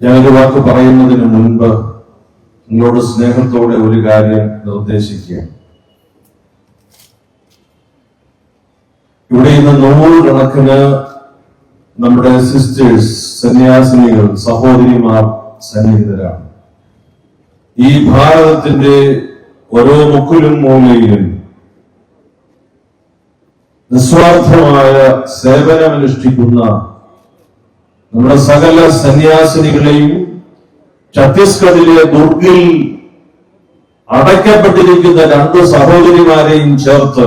ഞാനൊരു വാക്ക് പറയുന്നതിന് മുൻപ് നിങ്ങളോട് സ്നേഹത്തോടെ ഒരു കാര്യം നിർദ്ദേശിക്കുക ഇവിടെ ഇന്ന് നൂറുകണക്കിന് നമ്മുടെ സിസ്റ്റേഴ്സ് സന്യാസിനികൾ സഹോദരിമാർ സന്നിഹിതരാണ്. ഈ ഭാരതത്തിന്റെ ഓരോ മുക്കിലും മൂലയിലും നിസ്വാർത്ഥമായ സേവനമനുഷ്ഠിക്കുന്ന നമ്മുടെ സകല സന്യാസിനികളെയും ഛത്തീസ്ഗഡിലെ ദുർഗിൽ അടയ്ക്കപ്പെട്ടിരിക്കുന്ന രണ്ട് സഹോദരിമാരെയും ചേർത്ത്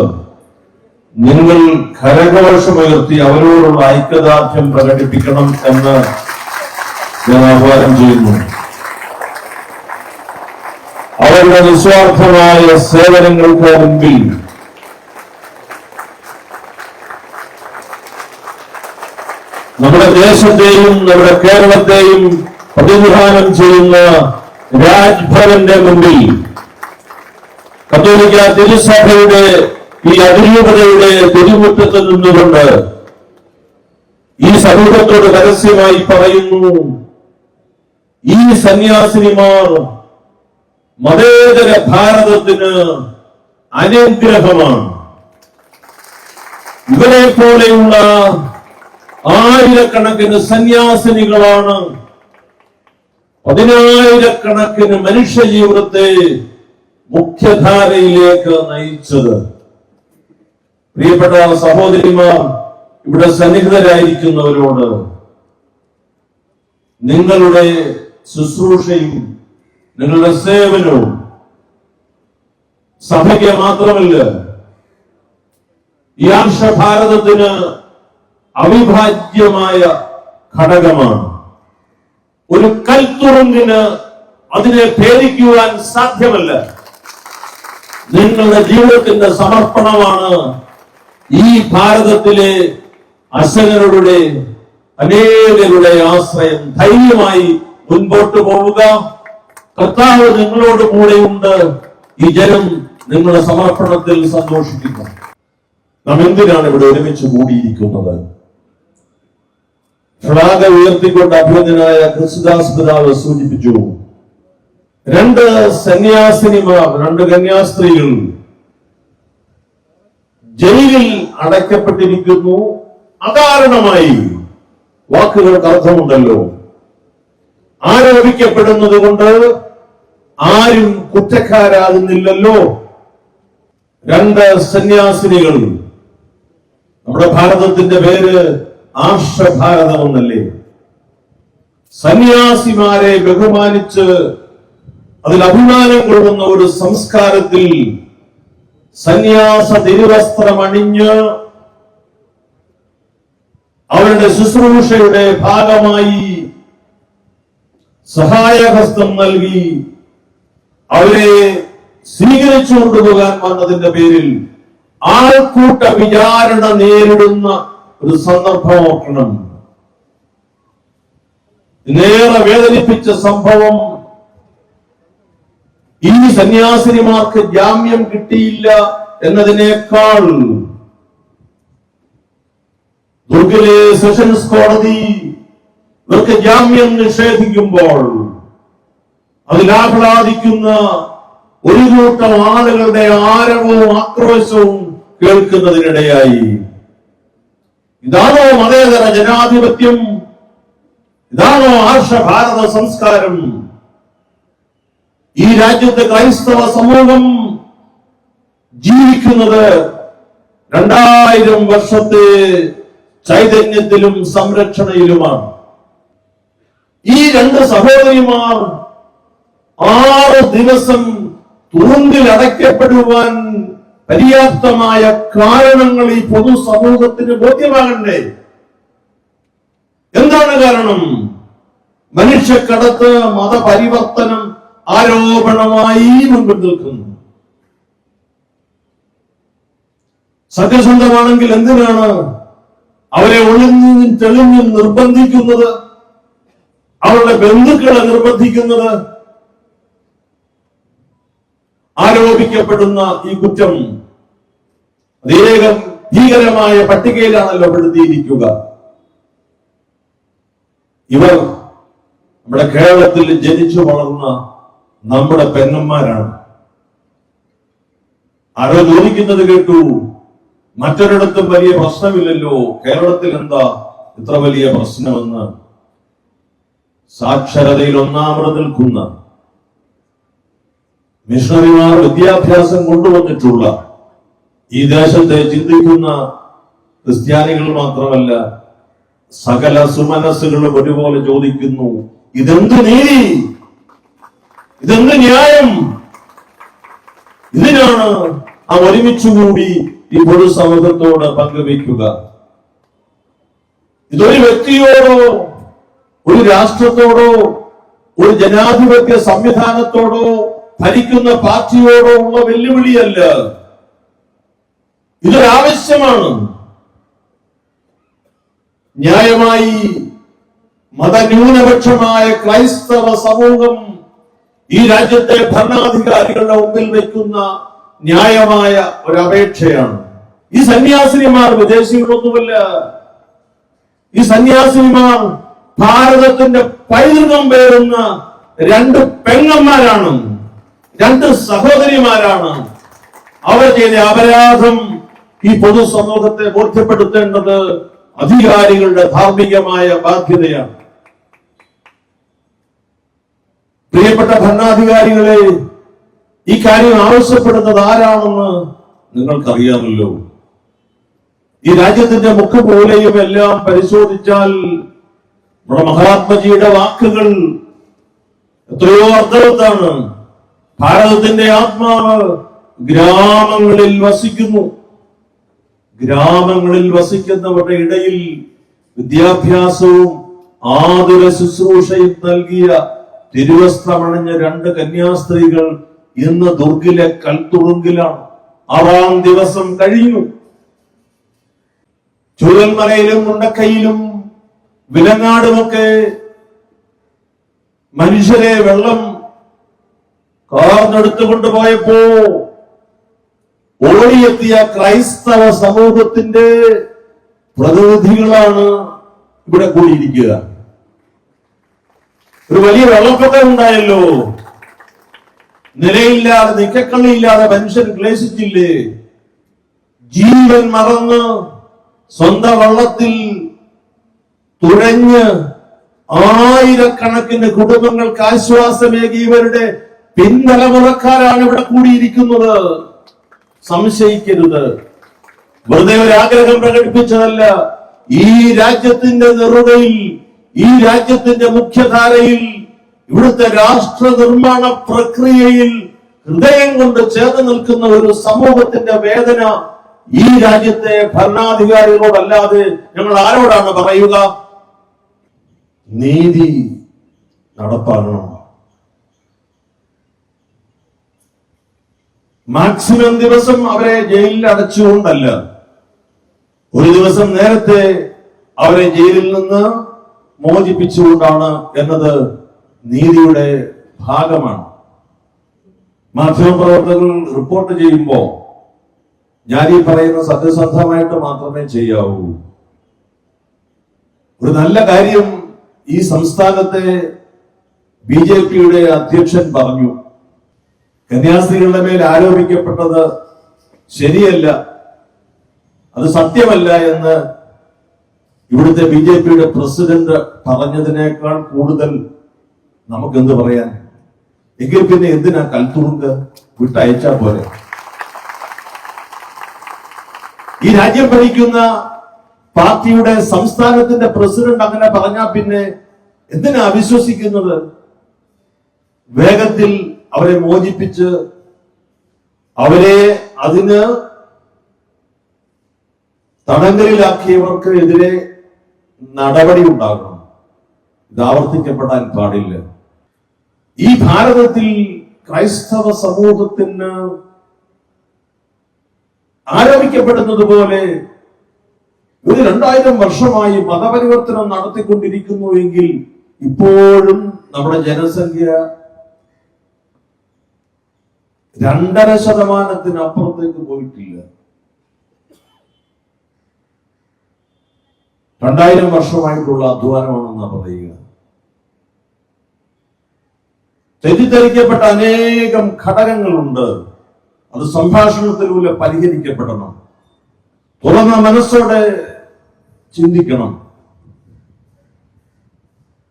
നിങ്ങൾ കരഘോഷമുയർത്തി അവരോടുള്ള ഐക്യദാർഢ്യം പ്രകടിപ്പിക്കണം എന്ന് ഞാൻ ആഹ്വാനം ചെയ്യുന്നു. അവരുടെ നിസ്വാർത്ഥമായ സേവനങ്ങൾക്ക് മുമ്പിൽ നമ്മുടെ ദേശത്തെയും നമ്മുടെ കേരളത്തെയും പ്രതിനിധാനം ചെയ്യുന്ന രാജ്ഭവന്റെ മുമ്പിൽ കത്തോലിക്ക തിരുസഭയുടെ ഈ അതിരൂപതയുടെ തിരുമുറ്റത്ത് നിന്നുകൊണ്ട് ഈ സമൂഹത്തോട് പരസ്യമായി പറയുന്നു ഈ സന്യാസിനിമാർ മതേതര ഭാരതത്തിന് അനുഗ്രഹമാണ്. ഇവരെ പോലെയുള്ള ആയിരക്കണക്കിന് സന്യാസിനികളാണ്. പതിനായിരക്കണക്കിന് മനുഷ്യ ജീവിതത്തെ മുഖ്യധാരയിലേക്ക് നയിച്ചത്. പ്രിയപ്പെട്ട സഹോദരിമാർ ഇവിടെ സന്നിഹിതരായിരിക്കുന്നവരോട് നിങ്ങളുടെ ശുശ്രൂഷയും നിങ്ങളുടെ സേവനവും സഭയ്ക്ക് മാത്രമല്ല ഈ ആർഷഭാരതത്തിന് അവിഭാജ്യമായ ഘടകമാണ്. ഒരു കൽത്തുറുങ്കിന് അതിനെ ഭേദിക്കുവാൻ സാധ്യമല്ല. നിങ്ങളുടെ ജീവിതത്തിന്റെ സമർപ്പണമാണ് ഈ ഭാരതത്തിലെ അശനരുടെ അനേകരുടെ ആശ്രയം. ധൈര്യമായി മുൻപോട്ട് പോവുക. കർത്താവ് നിങ്ങളോട് കൂടെയുണ്ട്. ഈ ജനം നിങ്ങളുടെ സമർപ്പണത്തിൽ സന്തോഷിക്കുന്നു. നാം എന്തിനാണ് ഇവിടെ ഒരുമിച്ച് കൂടിയിരിക്കുന്നത്? ഫ്ലാഗ ഉയർത്തിക്കൊണ്ട് അഭിനന്ദനായ ക്രിസ്തുദാസ് പിതാവ് സൂചിപ്പിച്ചു. രണ്ട് സന്യാസിനിമാർ രണ്ട് കന്യാസ്ത്രീകൾ ജയിലിൽ അടയ്ക്കപ്പെട്ടിരിക്കുന്നു. അകാരണമായി വാക്കുകൾക്ക് അർത്ഥമുണ്ടല്ലോ. ആരോപിക്കപ്പെടുന്നത് കൊണ്ട് ആരും കുറ്റക്കാരാകുന്നില്ലല്ലോ. രണ്ട് സന്യാസിനികൾ. നമ്മുടെ ഭാരതത്തിന്റെ പേര് ആർഷഭാരതം എന്നല്ലേ സന്യാസിമാരെ ബഹുമാനിച്ച് അതിൽ അഭിമാനം കൊള്ളുന്ന ഒരു സംസ്കാരത്തിൽ സന്യാസ തിരുവസ്ത്രം അണിഞ്ഞ് അവരുടെ ശുശ്രൂഷയുടെ ഭാഗമായി സഹായഹസ്തം നൽകി അവരെ സ്വീകരിച്ചു കൊണ്ടുപോകാൻ വന്നതിന്റെ പേരിൽ ആൾക്കൂട്ട വിചാരണ നേരിടുന്ന ഒരു സന്ദർഭം ഓർക്കണം നേരെ വേദനിപ്പിച്ച സംഭവം ഈ സന്യാസിനിമാർക്ക് ജാമ്യം കിട്ടിയില്ല എന്നതിനേക്കാൾ ദുർഗിലെ സെഷൻസ് കോടതി ഇവർക്ക് ജാമ്യം നിഷേധിക്കുമ്പോൾ അതിലാഹ്ലാദിക്കുന്ന ഒരു കൂട്ടം ആളുകളുടെ ആരവവും ആക്രോശവും കേൾക്കുന്നതിനിടയായി. ഇതാണോ മതേതര ജനാധിപത്യം? ഇതാണോ ആർഷ ഭാരത സംസ്കാരം? ഈ രാജ്യത്തെ ക്രൈസ്തവ സമൂഹം ജീവിക്കുന്നത് രണ്ടായിരം വർഷത്തെ ചൈതന്യത്തിലും സംരക്ഷണയിലുമാണ്. ഈ രണ്ട് സഹോദരിമാർ ആറ് ദിവസം തുറുങ്കിൽ അടയ്ക്കപ്പെടുവാൻ പര്യാപ്തമായ കാരണങ്ങൾ ഈ പൊതു സമൂഹത്തിന് ബോധ്യമാകണ്ടേ? എന്താണ് കാരണം? മനുഷ്യക്കടത്ത് മതപരിവർത്തനം ആരോപണമായി മുൻപിൽ നിൽക്കുന്നു. സത്യസന്ധമാണെങ്കിൽ എന്തിനാണ് അവരെ ഒളിഞ്ഞും തെളിഞ്ഞും നിർബന്ധിക്കുന്നത്? അവരുടെ ബന്ധുക്കളെ നിർബന്ധിക്കുന്നത്? ആരോപിക്കപ്പെടുന്ന ഈ കുറ്റം അതേകം ഭീകരമായ പട്ടികയിലാണല്ലോ പെടുത്തിയിരിക്കുക. ഇവർ നമ്മുടെ കേരളത്തിൽ ജനിച്ചു വളർന്ന നമ്മുടെ പെങ്ങന്മാരാണ്. ആരോ ചോദിക്കുന്നത് കേട്ടു മറ്റൊരിടത്തും വലിയ പ്രശ്നമില്ലല്ലോ കേരളത്തിൽ എന്താ ഇത്ര വലിയ പ്രശ്നമെന്ന്. സാക്ഷരതയിൽ ഒന്നാമത് നിൽക്കുന്ന മിഷണറിമാർ വിദ്യാഭ്യാസം കൊണ്ടുവന്നിട്ടുള്ള ഈ ദേശത്തെ ചിന്തിക്കുന്ന ക്രിസ്ത്യാനികൾ മാത്രമല്ല സകല സുമനസ്സുകളും ഒരുപോലെ ചോദിക്കുന്നു ഇതെന്ത് നീതി? ഇതെന്ത് ന്യായം? ഇതിനാണ് ആ ഒരുമിച്ചുകൂടി ഈ പൊതുസമൂഹത്തോട് പങ്കുവയ്ക്കുക. ഇതൊരു വ്യക്തിയോടോ ഒരു രാഷ്ട്രത്തോടോ ഒരു ജനാധിപത്യ സംവിധാനത്തോടോ ഭരിക്കുന്ന പാർട്ടിയോടോ ഉള്ള വെല്ലുവിളിയല്ല. ഇതൊരാവശ്യമാണ് ന്യായമായി മതന്യൂനപക്ഷമായ ക്രൈസ്തവ സമൂഹം ഈ രാജ്യത്തെ ഭരണാധികാരികളുടെ മുമ്പിൽ വയ്ക്കുന്ന ന്യായമായ ഒരു ഈ സന്യാസിനിമാർ വിദേശികളൊന്നുമല്ല. ഈ സന്യാസിനിമാർ ഭാരതത്തിന്റെ പൈതൃകം പേരുന്ന രണ്ട് പെങ്ങന്മാരാണ്. രണ്ട് സഹോദരിമാരാണ്. അവർ ചെയ്ത അപരാധം ഈ പൊതുസമൂഹത്തെ ബോധ്യപ്പെടുത്തേണ്ടത് അധികാരികളുടെ ധാർമ്മികമായ ബാധ്യതയാണ്. പ്രിയപ്പെട്ട ഭരണാധികാരികളെ ഈ കാര്യം ആവശ്യപ്പെടുന്നത് ആരാണെന്ന് നിങ്ങൾക്കറിയാമല്ലോ. ഈ രാജ്യത്തിന്റെ മുഖപോലെയും എല്ലാം പരിശോധിച്ചാൽ നമ്മുടെ മഹാത്മജിയുടെ വാക്കുകൾ എത്രയോ അർത്ഥവത്താണ്. ഭാരതത്തിന്റെ ആത്മാവ് ഗ്രാമങ്ങളിൽ വസിക്കുന്നു. ഗ്രാമങ്ങളിൽ വസിക്കുന്നവരുടെ ഇടയിൽ വിദ്യാഭ്യാസവും ആതുര ശുശ്രൂഷയും നൽകിയ തിരുവസ്ത്രമണിഞ്ഞ രണ്ട് കന്യാസ്ത്രീകൾ ഇന്ന് ദുർഗിലെ കൽത്തുറുങ്കിലാണ് ആറാം ദിവസം കഴിഞ്ഞു. ചുഴൽമലയിലും മുണ്ടക്കയിലും വിലങ്ങാടുമൊക്കെ മനുഷ്യരെ വെള്ളം കാർന്നെടുത്തു കൊണ്ടുപോയപ്പോ ഓടിയെത്തിയ ക്രൈസ്തവ സമൂഹത്തിന്റെ പ്രതിനിധികളാണ് ഇവിടെ കൂടിയിരിക്കുക. ഒരു വലിയ വെള്ളപ്പൊക്കം ഉണ്ടായല്ലോ. നിലയില്ലാതെ നിക്കക്കള്ളിയില്ലാതെ മനുഷ്യൻ ക്ലേശിച്ചില്ലേ? ജീവൻ മറന്ന് സ്വന്തം വള്ളത്തിൽ തുഴഞ്ഞ് ആയിരക്കണക്കിന് കുടുംബങ്ങൾക്ക് ആശ്വാസമേകിയവരുടെ പിൻതലമുറക്കാരാണ് ഇവിടെ കൂടിയിരിക്കുന്നത്. സംശയിക്കരുത്. വെറുതെ ഒരു ആഗ്രഹം പ്രകടിപ്പിച്ചതല്ല. ഈ രാജ്യത്തിന്റെ നെറുകയിൽ ഈ രാജ്യത്തിന്റെ മുഖ്യധാരയിൽ ഇവിടുത്തെ രാഷ്ട്ര നിർമ്മാണ പ്രക്രിയയിൽ ഹൃദയം കൊണ്ട് ചേർന്ന് നിൽക്കുന്ന ഒരു സമൂഹത്തിന്റെ വേദന ഈ രാജ്യത്തെ ഭരണാധികാരികളോടല്ലാതെ ഞങ്ങൾ ആരോടാണ് പറയുക? നീതി നടപ്പാകണം. മാക്സിമം ദിവസം അവരെ ജയിലിൽ അടച്ചുകൊണ്ടല്ല. ഒരു ദിവസം നേരത്തെ അവരെ ജയിലിൽ നിന്ന് മോചിപ്പിച്ചുകൊണ്ടാണ് എന്നത് നീതിയുടെ ഭാഗമാണ്. മാധ്യമപ്രവർത്തകർ റിപ്പോർട്ട് ചെയ്യുമ്പോൾ ഞാൻ ഈ പറയുന്ന സത്യസന്ധമായിട്ട് മാത്രമേ ചെയ്യാവൂ. ഒരു നല്ല കാര്യം ഈ സംസ്ഥാനത്തെ ബി ജെ പിയുടെ അധ്യക്ഷൻ പറഞ്ഞു. കന്യാസ്ത്രീകളുടെ മേൽ ആരോപിക്കപ്പെട്ടത് ശരിയല്ല അത് സത്യമല്ല എന്ന് ഇവിടുത്തെ ബി ജെ പിയുടെ പ്രസിഡന്റ് പറഞ്ഞതിനേക്കാൾ കൂടുതൽ നമുക്കെന്ത് പറയാൻ? എങ്കിൽ പിന്നെ എന്തിനാ കൽത്തുറുങ്ക് വിട്ടയച്ചാ പോലെ ഈ രാജ്യം ഭരിക്കുന്ന പാർട്ടിയുടെ സംസ്ഥാനത്തിന്റെ പ്രസിഡന്റ് അങ്ങനെ പറഞ്ഞാൽ പിന്നെ എന്തിനാ അവിശ്വസിക്കുന്നത്? വേഗത്തിൽ അവരെ മോചിപ്പിച്ച് അവരെ അതിന് തടങ്കലിലാക്കിയവർക്ക് എതിരെ നടപടി ഉണ്ടാകണം. ഇത് ആവർത്തിക്കപ്പെടാൻ പാടില്ല. ഈ ഭാരതത്തിൽ ക്രൈസ്തവ സമൂഹത്തിന് ആരോപിക്കപ്പെടുന്നത് പോലെ ഒരു രണ്ടായിരം വർഷമായി മതപരിവർത്തനം നടത്തിക്കൊണ്ടിരിക്കുന്നു എങ്കിൽ ഇപ്പോഴും നമ്മുടെ ജനസംഖ്യ രണ്ടര ശതമാനത്തിന് അപ്പുറത്തേക്ക് പോയിട്ടില്ല. രണ്ടായിരം വർഷമായിട്ടുള്ള അധ്വാനമാണെന്നാണ് പറയുക. തെറ്റിദ്ധരിക്കപ്പെട്ട അനേകം ഘടകങ്ങളുണ്ട്. അത് സംഭാഷണത്തിലൂടെ പരിഹരിക്കപ്പെടണം. തുറന്ന മനസ്സോടെ ചിന്തിക്കണം.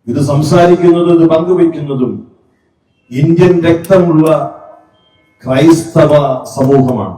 ഇത് സംസാരിക്കുന്നതും ഇത് പങ്കുവയ്ക്കുന്നതും ഇന്ത്യൻ രക്തമുള്ള ക്രൈസ്തവ സമൂഹമാണ്.